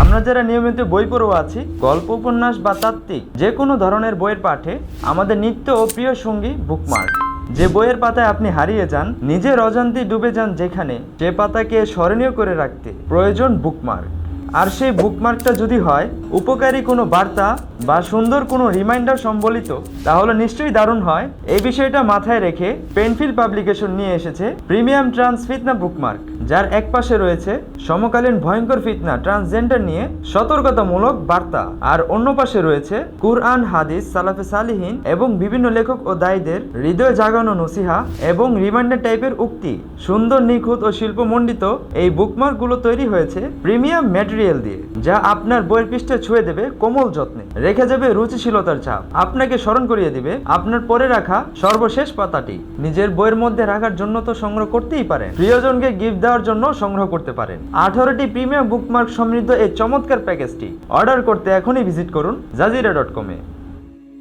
আমরা যারা নিয়মিত বই পড়ুয়া আছি, গল্প, উপন্যাস বা তাত্ত্বিক, যে কোনো ধরনের বইয়ের পাঠে আমাদের নিত্য ও প্রিয় সঙ্গী বুকমার্ক। যে বইয়ের পাতায় আপনি হারিয়ে যান, নিজের অজান্তে ডুবে যান যেখানে যে পাতাকে স্মরণীয় করে রাখতে প্রয়োজন বুকমার্ক। আর সেই বুকমার্কটা যদি হয়, উপকারী কোনো বার্তা বা সুন্দর কোনো রিমাইন্ডার সম্বলিত, তাহলে নিশ্চয়ই দারুণ হয়। এই বিষয়টা মাথায় রেখে পেনফিল পাবলিকেশন নিয়ে এসেছে প্রিমিয়াম ট্রান্স ফিতনা বুকমার্ক যার এক পাশে রয়েছে সমকালীন ভয়ঙ্কর ফিতনা ট্রান্সজেন্ডার নিয়ে সতর্কতামূলক বার্তা। আর অন্য পাশে রয়েছে কুরআন, হাদিস, সালাফে সালিহীন এবং বিভিন্ন লেখক ও দায়ীদের হৃদয় জাগানো নসিহা এবং রিমান্ডার টাইপের উক্তি। সুন্দর, নিখুঁত ও শিল্পমণ্ডিত এই বুকমার্কগুলো তৈরি হয়েছে প্রিমিয়াম ম্যাটেরিয়াল দিয়ে, যা আপনার বইয়ের পৃষ্ঠে ছুঁয়ে দেবে কোমল যত্নে। রেখে যাবে রুচিশীলতার ছাপ। আপনাকে স্মরণ করিয়ে দিবে আপনার পরে রাখা সর্বশেষ পাতাটি। নিজের বইয়ের মধ্যে রাখার জন্য তো সংগ্রহ করতেই পারেন। প্রিয়জনকে গিফট দেওয়ার জন্য সংগ্রহ করতে পারেন। আঠারোটি প্রিমিয়াম বুকমার্ক সমৃদ্ধ এই চমৎকার প্যাকেজটি। অর্ডার করতে এখনই ভিজিট করুন জাজিরা ডট কমে।